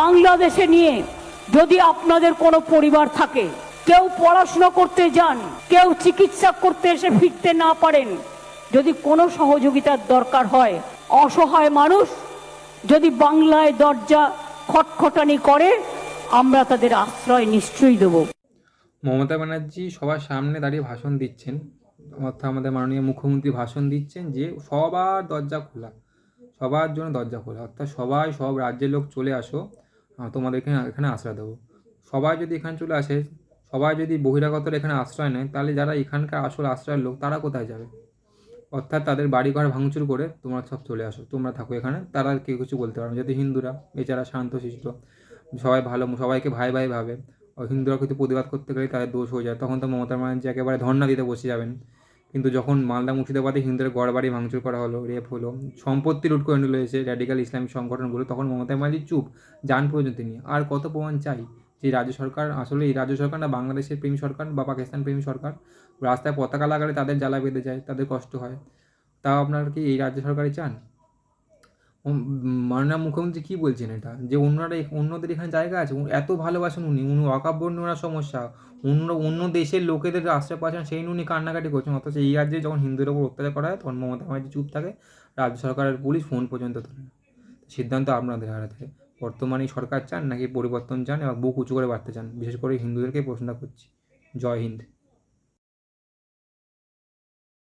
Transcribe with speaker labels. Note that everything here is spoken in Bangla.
Speaker 1: বাংলাদেশে নিয়ে যদি আপনাদের কোনো পরিবার থাকে, কেউ পড়াশোনা করতে যান, কেউ চিকিৎসা করতে এসে ফিরতে না পারেন, যদি কোনো সহযোগিতার দরকার হয়, অসহায় মানুষ যদি বাংলায় দরজা খটখটানি করে, আমরা তাদের আশ্রয় নিশ্চয়ই দেবো।
Speaker 2: মমতা ব্যানার্জি সবার সামনে দাঁড়িয়ে ভাষণ দিচ্ছেন, অর্থাৎ আমাদের মাননীয় মুখ্যমন্ত্রী ভাষণ দিচ্ছেন যে সবার দরজা খোলা, সবার জন্য দরজা খোলা, অর্থাৎ সবাই সব রাজ্যের লোক চলে আসো তোমাদেরকে এখানে আশ্রয় দেবো। সবাই যদি এখানে চলে আসে, সবাই যদি বহিরাগতরা এখানে আশ্রয় নেয়, তাহলে যারা এখানকার আসল আশ্রয়ের লোক, তারা কোথায় যাবে? অর্থাৎ তাদের বাড়ি ঘর ভাঙচুর করে তোমরা সব চলে আসো। তোমরা থাকো এখানে, তারা কেউ কিছু বলতে পারবে যদি হিন্দুরা, বেচারা শান্তশিষ্ট সবাই ভালো, সবাইকে ভাই ভাই ভাবে হিন্দুরা কিছু প্রতিবাদ করতে গেলে তাদের দোষ হয়ে যায়। তখন তো মমতা ব্যানার্জি একেবারে ধর্ণা দিতে বসে যাবেন। কিন্তু যখন মালদা মুর্শিদাবাদে হিন্দুদের গড়বাড়ি ভাঙচুর করা হলো, রেপ হলো, সম্পত্তি লুট করে নিল এসে র্যাডিক্যাল ইসলামিক সংগঠনগুলো, তখন মমতা ব্যানার্জি চুপ, যান পর্যন্ত তিনি আর কত প্রমাণ চাই যে রাজ্য সরকার, আসলে এই রাজ্য সরকার না, বাংলাদেশের প্রেমী সরকার বা পাকিস্তান প্রেমী সরকার? রাস্তায় পতাকা লাগালে তাদের জ্বালা বেঁধে যায়, তাদের কষ্ট হয়। তাও আপনারা কি এই রাজ্য সরকারই চান? মাননীয় মুখ্যমন্ত্রী কী বলছেন এটা? যে অন্যরা অন্যদের এখানে জায়গা আছে এত ভালোবাসেন উনি উনি অকাব্য ওনার সমস্যা। অন্য অন্য দেশের লোকেদের আশ্রয় পাচ্ছেন সেই উনি কান্নাকাটি করছেন। অথচ এই রাজ্যে যখন হিন্দুদের উপর অত্যাচার করা হয়, তখন মমতা ব্যানার্জি চুপ থাকে, রাজ্য সরকারের পুলিশ ফোন পর্যন্ত তোলে সিদ্ধান্ত আপনাদের হাতে বর্তমানে সরকার চান নাকি পরিবর্তন চান এবং বুক উঁচু করে বাড়তে চান? বিশেষ করে হিন্দুদেরকে প্রশ্ন করছি। জয় হিন্দ।